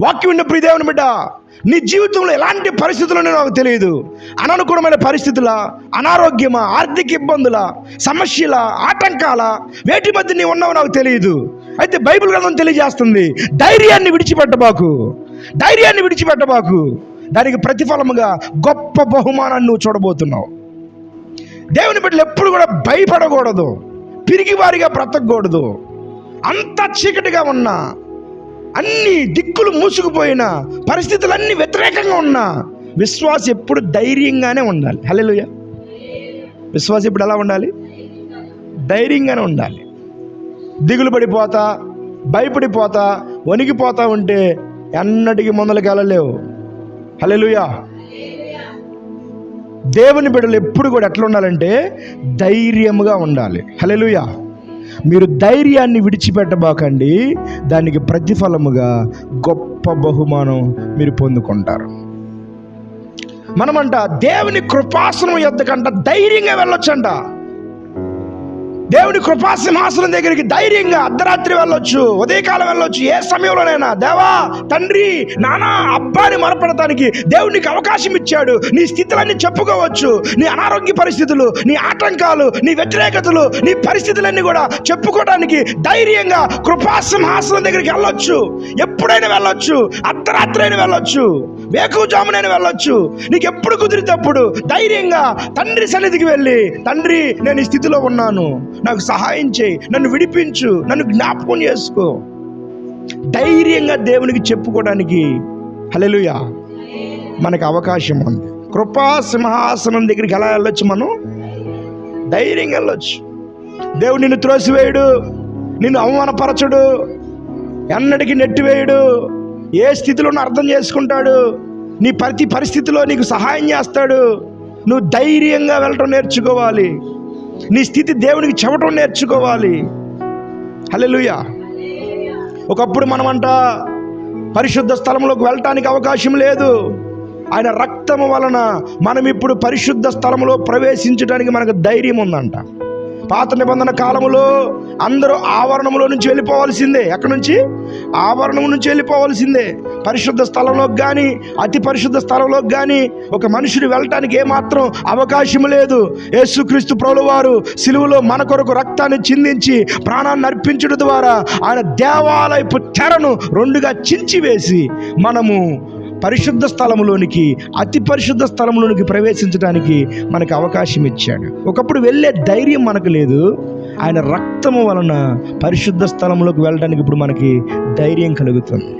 వాక్యం ఉన్న ప్రియదేవుని బిడ్డ నీ జీవితంలో ఎలాంటి పరిస్థితులు నాకు తెలియదు. అననుకూలమైన పరిస్థితుల అనారోగ్యమా ఆర్థిక ఇబ్బందుల సమస్యల ఆటంకాల వేటి మధ్య నీ ఉన్నావో నాకు తెలియదు. అయితే బైబిల్ గ్రంథం తెలియజేస్తుంది ధైర్యాన్ని విడిచిపెట్టబాకు. ధైర్యాన్ని విడిచిపెట్టబాకు. దానికి ప్రతిఫలముగా గొప్ప బహుమానాన్ని నువ్వు చూడబోతున్నావు. దేవుని బిడ్డలు ఎప్పుడు కూడా భయపడకూడదు. పిరిగివారిగా బ్రతకూడదు అంత చీకటిగా ఉన్నా అన్ని దిక్కులు మూసుకుపోయిన పరిస్థితులన్నీ వ్యతిరేకంగా ఉన్నా విశ్వాస ఎప్పుడు ధైర్యంగానే ఉండాలి. హల్లెలూయా. విశ్వాస ఇప్పుడు ఎలా ఉండాలి? ధైర్యంగానే ఉండాలి. దిగులు పడిపోతా భయపడిపోతా వణిగిపోతా ఉంటే ఎన్నటికి ముందలకి వెళ్ళలేవు హల్లెలూయా. దేవుని బిడ్డలు ఎప్పుడు కూడా ఎట్లా ఉండాలంటే ధైర్యముగా ఉండాలి. హల్లెలూయా. మీరు ధైర్యాన్ని విడిచిపెట్టబాకండి. దానికి ప్రతిఫలముగా గొప్ప బహుమానం మీరు పొందుకుంటారు. మనమంట దేవుని కృపాసనం యొద్దకంట ధైర్యంగా వెళ్ళొచ్చంట. దేవుని కృపాసింహాసనం దగ్గరికి ధైర్యంగా అర్ధరాత్రి వెళ్ళొచ్చు ఉదయకాలం వెళ్ళొచ్చు ఏ సమయంలోనైనా. దేవా తండ్రి నానా అబ్బాని మరపడటానికి దేవునికి అవకాశం ఇచ్చాడు. నీ స్థితులన్నీ చెప్పుకోవచ్చు. నీ అనారోగ్య పరిస్థితులు నీ ఆటంకాలు నీ వ్యతిరేకతలు నీ పరిస్థితులన్నీ కూడా చెప్పుకోవడానికి ధైర్యంగా కృపాసింహాసనం దగ్గరికి వెళ్ళొచ్చు. ఎప్పుడైనా వెళ్ళొచ్చు. అర్ధరాత్రి అయినా వెళ్ళొచ్చు. వేకువజామునైనా వెళ్ళొచ్చు. నీకు ఎప్పుడు కుదిరితే అప్పుడు ధైర్యంగా తండ్రి సన్నిధికి వెళ్ళి తండ్రి నేను ఈ స్థితిలో ఉన్నాను. నాకు సహాయం చేయి. నన్ను విడిపించు. నన్ను జ్ఞాపకం చేసుకో. ధైర్యంగా దేవునికి చెప్పుకోవడానికి. హలెలుయా మనకు అవకాశం ఉంది. కృపా సింహాసనం దగ్గరికి ఎలా వెళ్ళొచ్చు మనం? ధైర్యంగా వెళ్ళొచ్చు. దేవుడు నిన్ను త్రోసివేయడు. నిన్ను అవమానపరచడు. ఎన్నటికీ నెట్టివేయడు. ఏ స్థితిలోనూ అర్థం చేసుకుంటాడు? నీ ప్రతి పరిస్థితిలో నీకు సహాయం చేస్తాడు. నువ్వు ధైర్యంగా వెళ్ళటం నేర్చుకోవాలి. నీ స్థితి దేవునికి చెప్పటం నేర్చుకోవాలి. హల్లెలూయా. ఒకప్పుడు మనమంట పరిశుద్ధ స్థలంలోకి వెళ్ళటానికి అవకాశం లేదు. ఆయన రక్తము వలన మనం ఇప్పుడు పరిశుద్ధ స్థలంలో ప్రవేశించడానికి మనకు ధైర్యం ఉందంట. పాత నిబంధన కాలంలో అందరూ ఆవరణంలో నుంచి వెళ్ళిపోవాల్సిందే. ఎక్కడి నుంచి? ఆవరణం నుంచి వెళ్ళిపోవాల్సిందే. పరిశుద్ధ స్థలంలోకి కానీ అతి పరిశుద్ధ స్థలంలోకి కానీ ఒక మనుషుని వెళ్ళటానికి ఏమాత్రం అవకాశం లేదు. యేసుక్రీస్తు ప్రభులవారు సిలువలో మన కొరకు రక్తాన్ని చిందించి ప్రాణాన్ని అర్పించడం ద్వారా ఆయన దేవాలయపు తెరను రెండుగా చించివేసి మనము పరిశుద్ధ స్థలములోనికి అతి పరిశుద్ధ స్థలంలోనికి ప్రవేశించడానికి మనకు అవకాశం ఇచ్చాడు. ఒకప్పుడు వెళ్ళే ధైర్యం మనకు లేదు. ఆయన రక్తము వలన పరిశుద్ధ స్థలంలోకి వెళ్ళడానికి ఇప్పుడు మనకి ధైర్యం కలుగుతుంది.